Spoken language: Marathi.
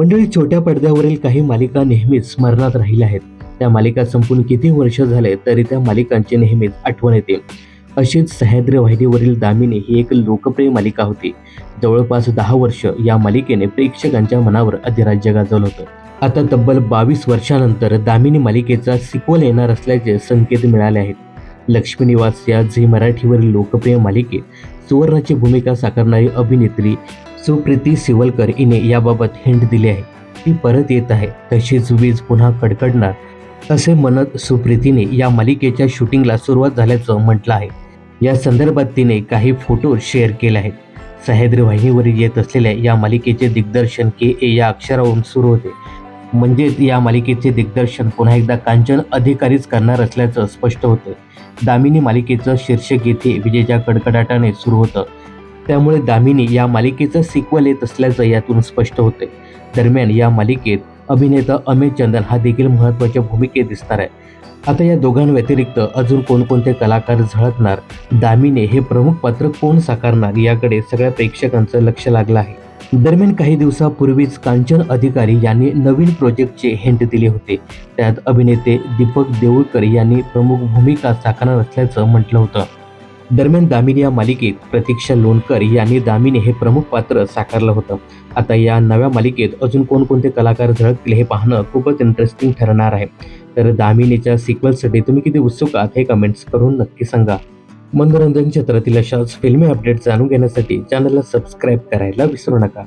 मंडळी छोट्या पडद्यावरील काही मालिका नेहमीच स्मरणात राहिल्या आहेत. त्या मालिका संपून किती वर्ष झाले तरी त्या मालिकांची नेहमीच आठवण येते. अशीच सह्याद्री वाहिनीवरील दामिनी ही एक लोकप्रिय मालिका होती. जवळपास दहा वर्ष या मालिकेने प्रेक्षकांच्या मनावर अधिराज्य गाजवलं होतं. आता तब्बल बावीस वर्षानंतर दामिनी मालिकेचा सिक्वल येणार असल्याचे संकेत मिळाले आहेत. लक्ष्मी निवास या झी मराठीवरील लोकप्रिय मालिकेत सुवर्णाची भूमिका साकारणारी अभिनेत्री सुप्रीती सिवलकर हिने याबाबत हिंट दिली आहे. ती परत येत आहे. तशीच वीज पुन्हा कडकडणार. असे म्हणत सुप्रीतीने या मालिकेच्या शूटिंगला सुरुवात झाल्याचं म्हटलं आहे. या संदर्भात तिने काही फोटो शेअर केले आहेत. सह्याद्री वाहिनीवरील येत असलेल्या या मालिकेचे दिग्दर्शन के ए या अक्षरावरून सुरू होते. म्हणजेच या मालिकेचे दिग्दर्शन पुन्हा एकदा कांचन अधिकारीच करणार असल्याचं स्पष्ट होतं. दामिनी मालिकेचं शीर्षक येथे विजेच्या कडकडाटाने सुरू होतं. त्यामुळे दामिनी या मालिकेचं सिक्वल येत असल्याचं यातून स्पष्ट होते दरम्यान या मालिकेत अभिनेता अमित चंदन हा देखील महत्त्वाच्या भूमिकेत दिसणार आहे. आता या दोघांव्यतिरिक्त अजून कोणकोणते कलाकार झळकणार दामिनी हे प्रमुख पात्र कोण साकारणार याकडे सगळ्या प्रेक्षकांचं लक्ष लागलं आहे. दरम्यान काही दिवसापूर्वीच कांचन अधिकारी यांनी नवीन प्रोजेक्टचे हिंट दिले होते. त्यात अभिनेते दीपक देऊळकर यांनी प्रमुख भूमिका साकारणार असल्याचं म्हटलं होतं. दरम्यान दामिनी या मालिकेत प्रतीक्षा लोणकर यांनी दामिनी हे प्रमुख पात्र साकारलं होतं. आता या नव्या मालिकेत अजून कोणकोणते कलाकार झळकतील हे पाहणं खूपच इंटरेस्टिंग ठरणार आहे. तर दामिनीच्या सिक्वलसाठी तुम्ही किती उत्सुक आहात हे कमेंट्स करून नक्की सांगा. मनोरंजन क्षेत्रातील अशाच फिल्मी अपडेट जाणून घेण्यासाठी चॅनलला सबस्क्राईब करायला विसरू नका.